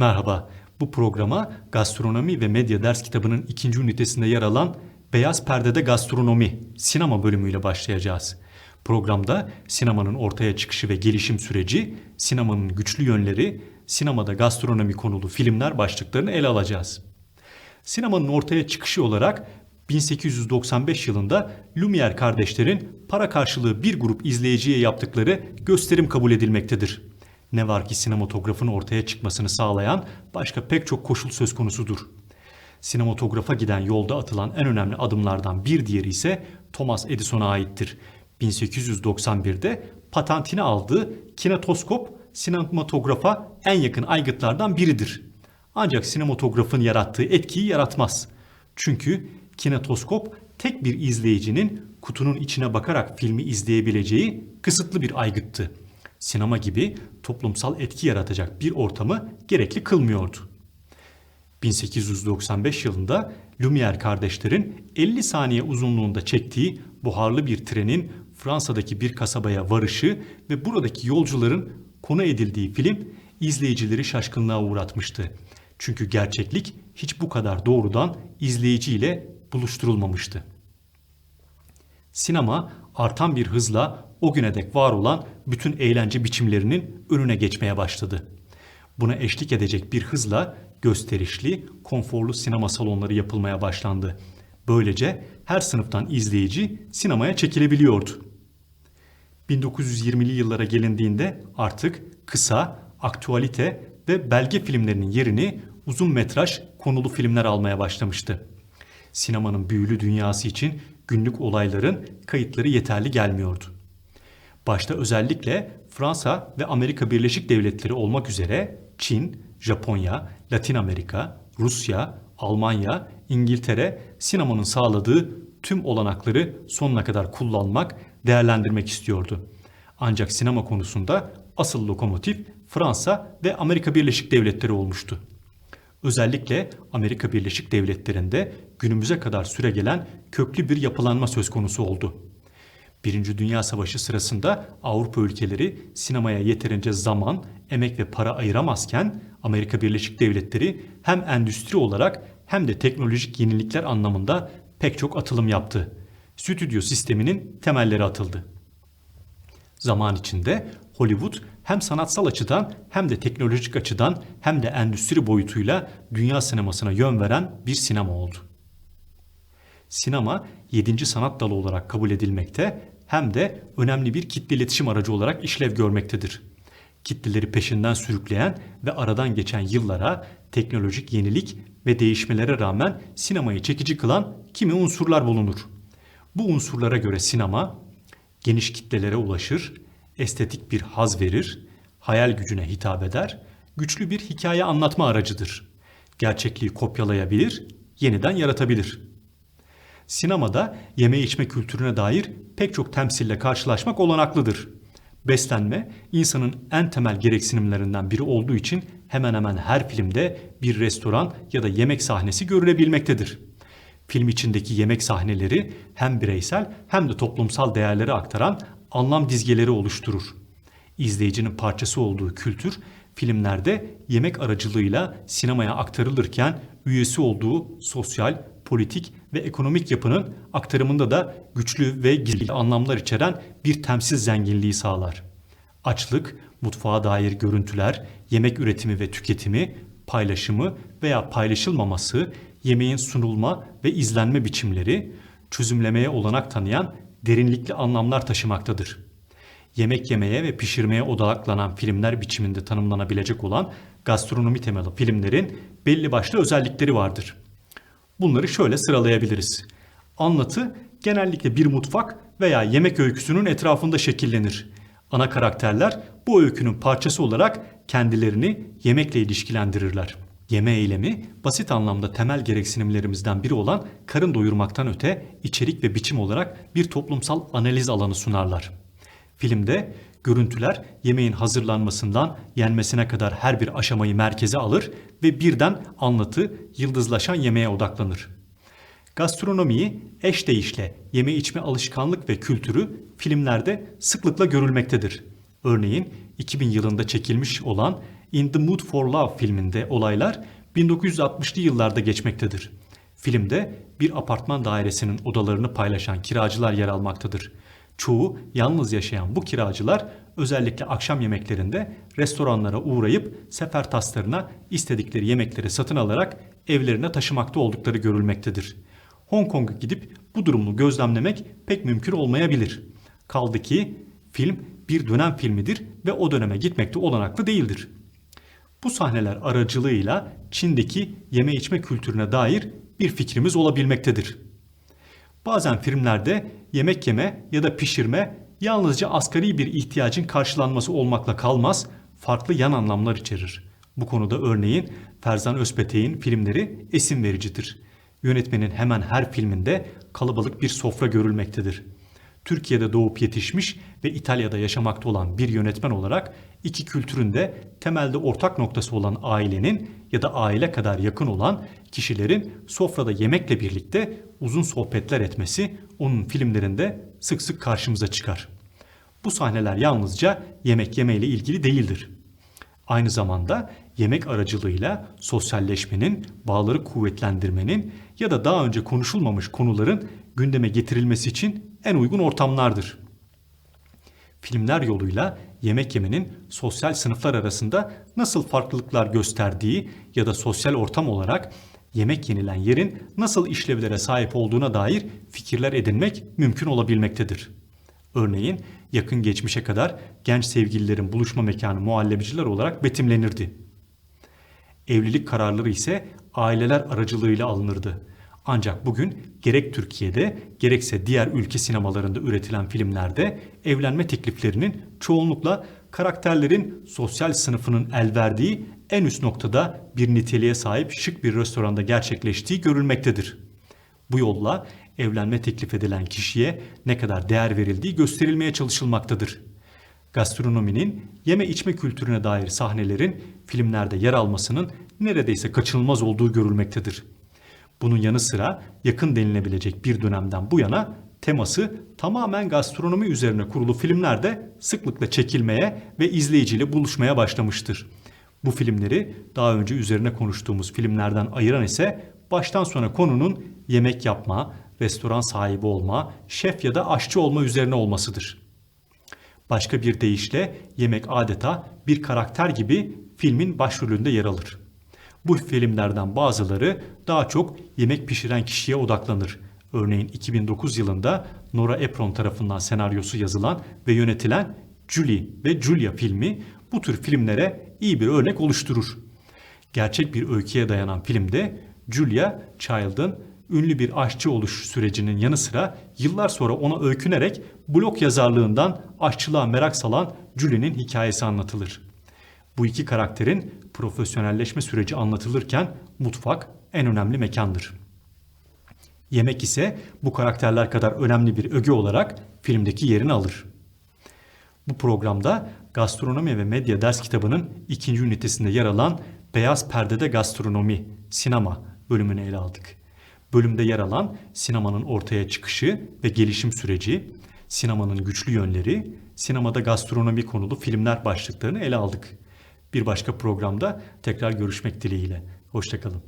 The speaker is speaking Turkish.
Merhaba, bu programa Gastronomi ve Medya ders kitabının ikinci ünitesinde yer alan Beyaz Perdede Gastronomi sinema bölümüyle başlayacağız. Programda sinemanın ortaya çıkışı ve gelişim süreci, sinemanın güçlü yönleri, sinemada gastronomi konulu filmler başlıklarını ele alacağız. Sinemanın ortaya çıkışı olarak 1895 yılında Lumière kardeşlerin para karşılığı bir grup izleyiciye yaptıkları gösterim kabul edilmektedir. Ne var ki sinematografın ortaya çıkmasını sağlayan başka pek çok koşul söz konusudur. Sinematografa giden yolda atılan en önemli adımlardan bir diğeri ise Thomas Edison'a aittir. 1891'de patentini aldığı kinetoskop sinematografa en yakın aygıtlardan biridir. Ancak sinematografın yarattığı etkiyi yaratmaz. Çünkü kinetoskop tek bir izleyicinin kutunun içine bakarak filmi izleyebileceği kısıtlı bir aygıttı. Sinema gibi toplumsal etki yaratacak bir ortamı gerekli kılmıyordu. 1895 yılında Lumière kardeşlerin 50 saniye uzunluğunda çektiği buharlı bir trenin Fransa'daki bir kasabaya varışı ve buradaki yolcuların konu edildiği film izleyicileri şaşkınlığa uğratmıştı. Çünkü gerçeklik hiç bu kadar doğrudan izleyiciyle buluşturulmamıştı. Sinema artan bir hızla o güne dek var olan bütün eğlence biçimlerinin önüne geçmeye başladı. Buna eşlik edecek bir hızla gösterişli, konforlu sinema salonları yapılmaya başlandı. Böylece her sınıftan izleyici sinemaya çekilebiliyordu. 1920'li yıllara gelindiğinde artık kısa, aktualite ve belge filmlerinin yerini uzun metraj konulu filmler almaya başlamıştı. Sinemanın büyülü dünyası için günlük olayların kayıtları yeterli gelmiyordu. Başta özellikle Fransa ve Amerika Birleşik Devletleri olmak üzere Çin, Japonya, Latin Amerika, Rusya, Almanya, İngiltere sinemanın sağladığı tüm olanakları sonuna kadar kullanmak, değerlendirmek istiyordu. Ancak sinema konusunda asıl lokomotif Fransa ve Amerika Birleşik Devletleri olmuştu. Özellikle Amerika Birleşik Devletleri'nde günümüze kadar süregelen köklü bir yapılanma söz konusu oldu. Birinci Dünya Savaşı sırasında Avrupa ülkeleri sinemaya yeterince zaman, emek ve para ayıramazken Amerika Birleşik Devletleri hem endüstri olarak hem de teknolojik yenilikler anlamında pek çok atılım yaptı. Stüdyo sisteminin temelleri atıldı. Zaman içinde Hollywood hem sanatsal açıdan hem de teknolojik açıdan hem de endüstri boyutuyla dünya sinemasına yön veren bir sinema oldu. Sinema 7. sanat dalı olarak kabul edilmekte hem de önemli bir kitle iletişim aracı olarak işlev görmektedir. Kitleleri peşinden sürükleyen ve aradan geçen yıllara teknolojik yenilik ve değişmelere rağmen sinemayı çekici kılan kimi unsurlar bulunur. Bu unsurlara göre sinema geniş kitlelere ulaşır, estetik bir haz verir, hayal gücüne hitap eder, güçlü bir hikaye anlatma aracıdır. Gerçekliği kopyalayabilir, yeniden yaratabilir. Sinemada yeme içme kültürüne dair pek çok temsille karşılaşmak olanaklıdır. Beslenme insanın en temel gereksinimlerinden biri olduğu için hemen hemen her filmde bir restoran ya da yemek sahnesi görülebilmektedir. Film içindeki yemek sahneleri hem bireysel hem de toplumsal değerleri aktaran anlam dizgeleri oluşturur. İzleyicinin parçası olduğu kültür filmlerde yemek aracılığıyla sinemaya aktarılırken üyesi olduğu sosyal, politik ve ekonomik yapının aktarımında da güçlü ve gizli anlamlar içeren bir temsil zenginliği sağlar. Açlık, mutfağa dair görüntüler, yemek üretimi ve tüketimi, paylaşımı veya paylaşılmaması, yemeğin sunulma ve izlenme biçimleri, çözümlemeye olanak tanıyan derinlikli anlamlar taşımaktadır. Yemek yemeye ve pişirmeye odaklanan filmler biçiminde tanımlanabilecek olan gastronomi temalı filmlerin belli başlı özellikleri vardır. Bunları şöyle sıralayabiliriz. Anlatı genellikle bir mutfak veya yemek öyküsünün etrafında şekillenir. Ana karakterler bu öykünün parçası olarak kendilerini yemekle ilişkilendirirler. Yeme eylemi basit anlamda temel gereksinimlerimizden biri olan karın doyurmaktan öte içerik ve biçim olarak bir toplumsal analiz alanı sunarlar. Filmde görüntüler yemeğin hazırlanmasından yenmesine kadar her bir aşamayı merkeze alır ve birden anlatı yıldızlaşan yemeğe odaklanır. Gastronomiyi eş değişle yeme içme alışkanlık ve kültürü filmlerde sıklıkla görülmektedir. Örneğin 2000 yılında çekilmiş olan In the Mood for Love filminde olaylar 1960'lı yıllarda geçmektedir. Filmde bir apartman dairesinin odalarını paylaşan kiracılar yer almaktadır. Çoğu yalnız yaşayan bu kiracılar özellikle akşam yemeklerinde restoranlara uğrayıp sefer taslarına istedikleri yemekleri satın alarak evlerine taşımakta oldukları görülmektedir. Hong Kong'a gidip bu durumu gözlemlemek pek mümkün olmayabilir. Kaldı ki film bir dönem filmidir ve o döneme gitmekte olanaklı değildir. Bu sahneler aracılığıyla Çin'deki yeme içme kültürüne dair bir fikrimiz olabilmektedir. Bazen filmlerde yemek yeme ya da pişirme yalnızca asgari bir ihtiyacın karşılanması olmakla kalmaz, farklı yan anlamlar içerir. Bu konuda örneğin Ferzan Özpetek'in filmleri esin vericidir. Yönetmenin hemen her filminde kalabalık bir sofra görülmektedir. Türkiye'de doğup yetişmiş ve İtalya'da yaşamakta olan bir yönetmen olarak iki kültürün de temelde ortak noktası olan ailenin ya da aile kadar yakın olan kişilerin sofrada yemekle birlikte uzun sohbetler etmesi onun filmlerinde sık sık karşımıza çıkar. Bu sahneler yalnızca yemek yemeyle ilgili değildir. Aynı zamanda yemek aracılığıyla sosyalleşmenin, bağları kuvvetlendirmenin ya da daha önce konuşulmamış konuların gündeme getirilmesi için en uygun ortamlardır. Filmler yoluyla yemek yemenin sosyal sınıflar arasında nasıl farklılıklar gösterdiği ya da sosyal ortam olarak yemek yenilen yerin nasıl işlevlere sahip olduğuna dair fikirler edinmek mümkün olabilmektedir. Örneğin yakın geçmişe kadar genç sevgililerin buluşma mekanı muhallebiciler olarak betimlenirdi. Evlilik kararları ise aileler aracılığıyla alınırdı. Ancak bugün gerek Türkiye'de gerekse diğer ülke sinemalarında üretilen filmlerde evlenme tekliflerinin çoğunlukla karakterlerin sosyal sınıfının el verdiği en üst noktada bir niteliğe sahip şık bir restoranda gerçekleştiği görülmektedir. Bu yolla evlenme teklif edilen kişiye ne kadar değer verildiği gösterilmeye çalışılmaktadır. Gastronominin yeme içme kültürüne dair sahnelerin filmlerde yer almasının neredeyse kaçınılmaz olduğu görülmektedir. Bunun yanı sıra yakın denilebilecek bir dönemden bu yana teması tamamen gastronomi üzerine kurulu filmlerde sıklıkla çekilmeye ve izleyiciyle buluşmaya başlamıştır. Bu filmleri daha önce üzerine konuştuğumuz filmlerden ayıran ise baştan sona konunun yemek yapma, restoran sahibi olma, şef ya da aşçı olma üzerine olmasıdır. Başka bir deyişle yemek adeta bir karakter gibi filmin başrolünde yer alır. Bu filmlerden bazıları daha çok yemek pişiren kişiye odaklanır. Örneğin 2009 yılında Nora Ephron tarafından senaryosu yazılan ve yönetilen Julie ve Julia filmi bu tür filmlere iyi bir örnek oluşturur. Gerçek bir öyküye dayanan filmde Julia Child'ın ünlü bir aşçı oluş sürecinin yanı sıra yıllar sonra ona öykünerek blog yazarlığından aşçılığa merak salan Julie'nin hikayesi anlatılır. Bu iki karakterin profesyonelleşme süreci anlatılırken mutfak en önemli mekandır. Yemek ise bu karakterler kadar önemli bir öge olarak filmdeki yerini alır. Bu programda Gastronomi ve Medya ders kitabının ikinci ünitesinde yer alan Beyaz Perdede Gastronomi, Sinema bölümünü ele aldık. Bölümde yer alan sinemanın ortaya çıkışı ve gelişim süreci, sinemanın güçlü yönleri, sinemada gastronomi konulu filmler başlıklarını ele aldık. Bir başka programda tekrar görüşmek dileğiyle. Hoşçakalın.